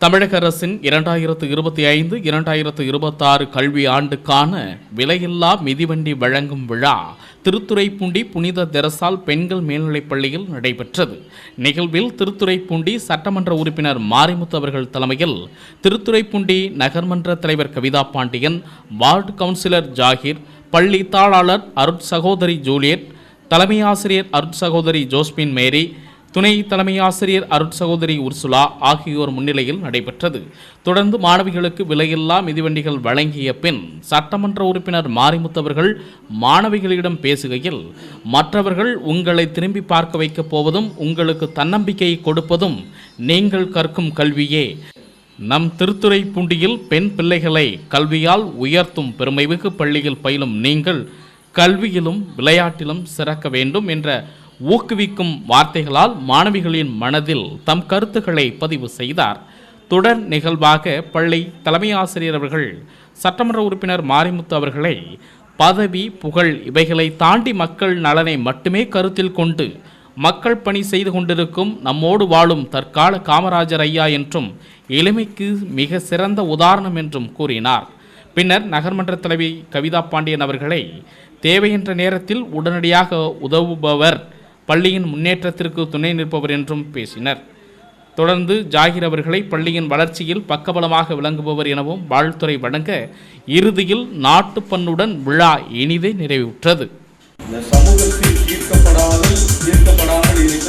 தமிழக அரசின் இரண்டாயிரத்து இருபத்தி ஐந்து இரண்டாயிரத்து இருபத்தாறு கல்வி ஆண்டுக்கான விலையில்லா மிதிவண்டி வழங்கும் விழா திருத்துறைப்பூண்டி புனித தெரசால் பெண்கள் மேல்நிலைப் பள்ளியில் நடைபெற்றது. நிகழ்வில் திருத்துறைப்பூண்டி சட்டமன்ற உறுப்பினர் மாரிமுத்து அவர்கள் தலைமையில் திருத்துறைப்பூண்டி நகர்மன்ற தலைவர் கவிதா பாண்டியன் வார்டு கவுன்சிலர் ஜாகிர் பள்ளி தாளாளர் அருட் சகோதரி ஜூலியட் தலைமை ஆசிரியர் அருட் சகோதரி ஜோஸ்பின் மேரி துணை தலைமை ஆசிரியர் அருட் சகோதரி உர்சுலா ஆகியோர் முன்னிலையில் நடைபெற்றது. தொடர்ந்து மாணவிகளுக்கு விலையில்லா மிதிவண்டிகள் வழங்கிய பின் சட்டமன்ற உறுப்பினர் மாரிமுத்தவர்கள் மாணவிகளிடம் பேசுகையில் மற்றவர்கள் உங்களை திரும்பி பார்க்க வைக்கப் போவதும் உங்களுக்கு தன்னம்பிக்கையை கொடுப்பதும் நீங்கள் கற்கும் கல்வியே. நம் திருத்துறை பூண்டியில் பெண் பிள்ளைகளை கல்வியால் உயர்த்தும் பெருமைமிகு பள்ளியில் பயிலும் நீங்கள் கல்வியிலும் விளையாட்டிலும் சிறக்க வேண்டும் என்ற ஊக்குவிக்கும் வார்த்தைகளால் மாணவிகளின் மனதில் தம் கருத்துக்களை பதிவு செய்தார். தொடர் நிகழ்வாக பள்ளி தலைமை ஆசிரியர் அவர்கள் சட்டமன்ற உறுப்பினர் மாரிமுத்து அவர்களை பதவி புகழ் இவைகளை தாண்டி மக்கள் நலனை மட்டுமே கருத்தில் கொண்டு மக்கள் பணி செய்து கொண்டிருக்கும் நம்மோடு வாழும் தற்கால காமராஜர் ஐயா என்றும் எளிமைக்கு மிக சிறந்த உதாரணம் என்றும் கூறினார். பின்னர் நகர்மன்ற தலைவி கவிதா பாண்டியன் அவர்களை தேவையென்ற நேரத்தில் உடனடியாக உதவுபவர் பள்ளியின் முன்னேற்றத்திற்கு துணை நிற்பவர் என்றும் பேசினர். தொடர்ந்து ஜாகிர் அவர்களை பள்ளியின் வளர்ச்சியில் பக்கபலமாக விளங்குபவர் எனவும் வாழ்த்துறை வழங்க இறுதியில் நாட்டுப்பண்ணுடன் விழா இனிதே நிறைவுற்றது. இந்த சமூகத்தில் ஈர்க்கப்படாமல் ஈர்க்கப்படாமல்